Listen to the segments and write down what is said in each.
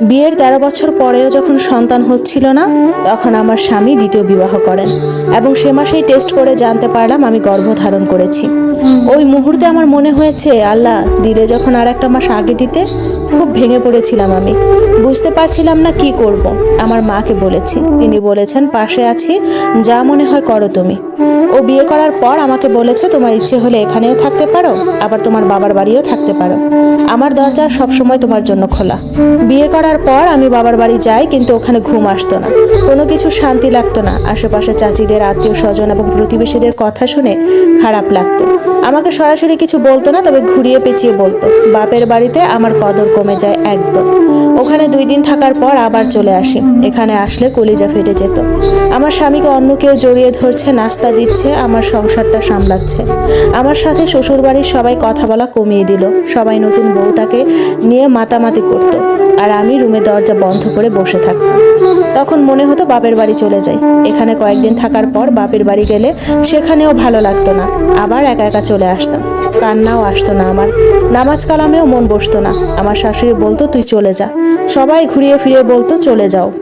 বিয়ের তেরো বছর পরেও যখন সন্তান হচ্ছিল না, তখন আমার স্বামী দ্বিতীয় বিবাহ করেন এবং সে মাসেই টেস্ট করে জানতে পারলাম আমি গর্ভধারণ করেছি। ওই মুহূর্তে আমার মনে হয়েছে, আল্লাহ, দিলে যখন আর একটা মাস আগে দিতে, খুব ভেঙে পড়েছিলাম আমি। বুঝতে পারছিলাম না কি করব। আমার মাকে বলেছি। তিনি বলেছেন, পাশে আছি, যা মনে হয় করো তুমি। ও বিয়ে করার পর আমাকে বলেছে, তোমার ইচ্ছে হলে এখানেও থাকতে পারো, আবার তোমার বাবার বাড়িও থাকতে পারো। আমার দরজা সবসময় তোমার জন্য খোলা। বিয়ে করার পর আমি বাবার বাড়ি যাই, কিন্তু ওখানে ঘুম আসতো না। কোনো কিছু শান্তি লাগতো না। আশেপাশে চাচিদের আত্মীয় স্বজন এবং প্রতিবেশীদের কথা শুনে খারাপ লাগতো। আমাকে সরাসরি কিছু বলতো না, তবে ঘুরিয়ে পেঁচিয়ে বলতো, বাপের বাড়িতে আমার কদর কমে যায় একদম। ওখানে দুই দিন থাকার পর আবার চলে আসি। এখানে আসলে কলিজা ফেটে যেত। আমার স্বামীকে অন্য কেউ জড়িয়ে ধরছে, নাস্তা দিচ্ছে, আমার সংসারটা সামলাচ্ছে। আমার সাথে শ্বশুর বাড়ির সবাই কথা বলা কমিয়ে দিল। সবাই নতুন বউটাকে নিয়ে মাতামাতি করতো। আর আমি রুমে দরজা বন্ধ করে বসে থাকতাম। তখন মনে হতো বাপের বাড়ি চলে যাই। এখানে কয়েকদিন থাকার পর বাপের বাড়ি গেলে সেখানেও ভালো লাগতো না। আবার একা একা চলে আসতাম। কান্নাও আসতো না আমার। নামাজ কালামেও মন বসতো না। আমার শাশুড়ি বলতো, তুই চলে যা। সবাই ঘুরিয়ে ফিরিয়ে বলতো, চলে যাও।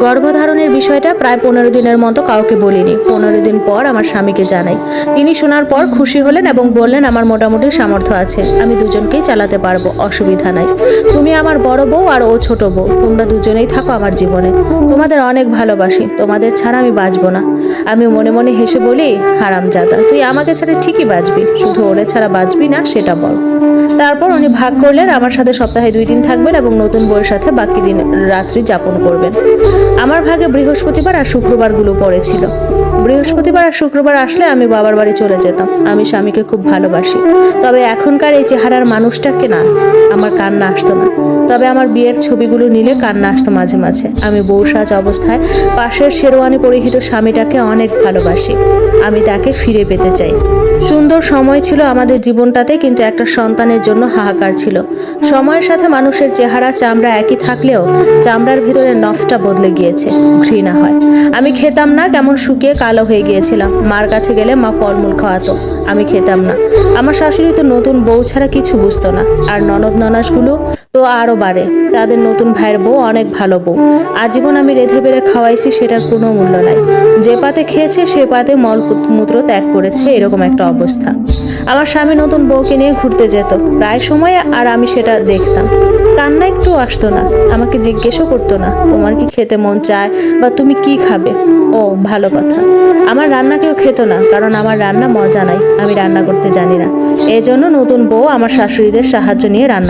গর্ভধারণের বিষয়টা প্রায় পনেরো দিনের মতো কাউকে বলিনি। পনেরো দিন পর আমার স্বামীকে জানাই। তিনি শোনার পর খুশি হলেন এবং বললেন, আমার মোটামুটি সামর্থ্য আছে। আমি দুজনকেই চালাতে পারব, অসুবিধা নাই। তুমি আমার বড় বউ আর ও ছোট বউ। তোমরা দুজনেই থাকো আমার জীবনে। তোমাদের অনেক ভালোবাসি। তোমাদের ছাড়া আমি বাঁচবো না। আমি মনে মনে হেসে বলি হারাম জাদা তুই আমাকে ছাড়া ঠিকই বাঁচবি। শুধু ওরে ছাড়া বাঁচবি না, সেটা বল। তারপর উনি ভাগ করলেন, আমার সাথে সপ্তাহে দুই দিন থাকবেন এবং নতুন বইয়ের সাথে বাকি দিন রাত্রি যাপন করবেন। আমার ভাগে বৃহস্পতিবার আর শুক্রবারগুলো পড়েছিল বৃহস্পতিবার আর শুক্রবার আসলে আমি বাবার বাড়ি চলে যেতাম। আমি স্বামীকে খুব ভালোবাসি। তবে এখনকার এই চেহারার মানুষটাকে না আমার কান্না আসতো না। তবে আমার বিয়ের ছবিগুলো নিলে কান্না আসতো মাঝে মাঝে। আমি বউ সাজ অবস্থায় পাশের শেরওয়ানি পরিহিত স্বামীটাকে অনেক ভালোবাসি। আমি তাকে ফিরে পেতে চাই। সুন্দর সময় ছিল আমাদের জীবনটাতে, কিন্তু একটা সন্তানের জন্য হাহাকার ছিল। সময়ের সাথে মানুষের চেহারা, চামড়া একই থাকলেও চামড়ার ভিতরে নফসটা বদলে গিয়েছে, ঘৃণা হয়। আমি খেতাম না কেমন শুকিয়ে কালো হয়ে গিয়েছিলাম। মার কাছে গেলে মা ফলমূল খাওয়াতো। আমি খেতাম না। আমার শাশুড়ি তো নতুন বউ ছাড়া কিছু বুঝতো না। আর ননদ ননাসগুলো তো আরও বাড়ে। তাদের নতুন ভাইয়ের বউ অনেক ভালো বউ। আজীবন আমি রেধে বেড়ে খাওয়াইছি সেটার কোনো মূল্য নাই। যে পাতে খেয়েছে সে পাতে মল মূত্র ত্যাগ করেছে, এরকম একটা অবস্থা। আমার স্বামী নতুন বউকে নিয়ে ঘুরতে যেত। প্রায় সময় আর আমি সেটা দেখতাম। কান্না একটু আসতো না। আমাকে জিজ্ঞেসও করতো না, তোমার কি খেতে মন চায়? বা তুমি কি খাবে? ও, ভালো কথা। আমার রান্না কেউ খেত না, কারণ আমার রান্না মজা নাই। আমি রান্না করতে জানি না। এজন্য নতুন বউ আমার শাশুড়িদের সাহায্য নিয়ে রান্না